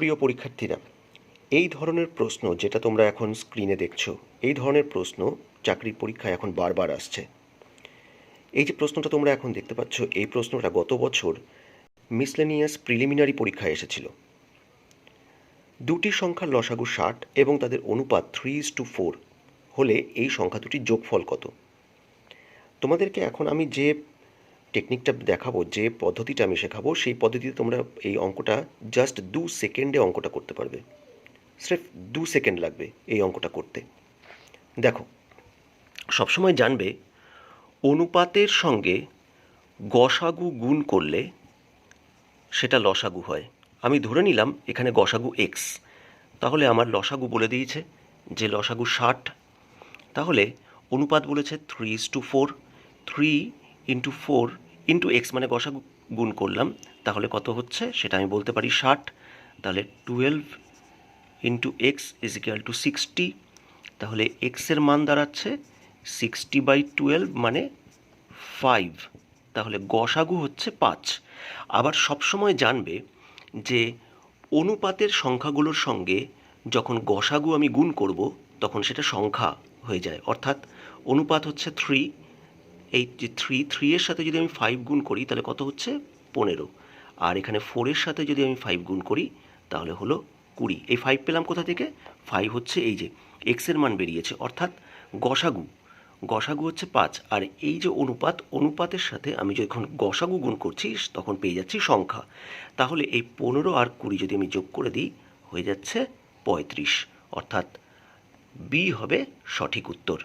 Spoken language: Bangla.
প্রিয় পরীক্ষার্থীরা, এই ধরনের প্রশ্ন যেটা তোমরা এখন স্ক্রিনে দেখছ, এই ধরনের প্রশ্ন চাকরির পরীক্ষায় এখন বারবার আসছে। এই যে প্রশ্নটা তোমরা এখন দেখতে পাচ্ছ, এই প্রশ্নটা গত বছর মিসলেনিয়াস প্রিলিমিনারি পরীক্ষায় এসেছিল। দুটি সংখ্যার লসাগু ষাট এবং তাদের অনুপাত থ্রি ইস টু ফোর হলে এই সংখ্যা দুটির যোগফল কত? তোমাদেরকে এখন আমি যে টেকনিকটা দেখাবো, যে পদ্ধতিটা আমি শেখাবো, সেই পদ্ধতিতে তোমরা এই অঙ্কটা জাস্ট দু সেকেন্ডে অঙ্কটা করতে পারবে। স্রেফ দু সেকেন্ড লাগবে এই অঙ্কটা করতে। দেখো, সবসময় জানবে অনুপাতের সঙ্গে গসাগু গুণ করলে সেটা লসাগু হয়। আমি ধরে নিলাম এখানে গসাগু এক্স তাহলে আমার লসাগু বলে দিয়েছে যে লসাগু ষাট। তাহলে অনুপাত বলেছে three is to four three into four into x মানে গসাগু গুণ করলাম, তাহলে কত হচ্ছে? সেটা আমি বলতে পারি ষাট। তাহলে twelve into x is equal to sixty তাহলে এক্সের মান দাঁড়াচ্ছে সিক্সটি বাই টুয়েলভ মানে ফাইভ তাহলে গসাগু হচ্ছে পাঁচ। আবার সবসময় জানবে যে অনুপাতের সংখ্যাগুলোর সঙ্গে যখন গসাগু আমি গুণ করব, তখন সেটা সংখ্যা হয়ে যায়। অর্থাৎ অনুপাত হচ্ছে থ্রি এই যে থ্রি থ্রি এর সাথে যদি আমি ফাইভ গুণ করি, তাহলে কত হচ্ছে? পনেরো। আর এখানে ফোরের সাথে যদি আমি ফাইভ গুণ করি, তাহলে হলো কুড়ি। এই ফাইভ পেলাম কোথা থেকে? ফাইভ হচ্ছে এই যে এক্সের মান বেরিয়েছে। অর্থাৎ গসাগু। গসাগু হচ্ছে পাঁচ। আর এই যে অনুপাত, অনুপাতের সাথে আমি যখন গসাগু গুণ করছি, তখন পেয়ে যাচ্ছি সংখ্যা। তাহলে এই পনেরো আর কুড়ি যদি আমি যোগ করে দিই, হয়ে যাচ্ছে পঁয়ত্রিশ। অর্থাৎ বি হবে সঠিক উত্তর।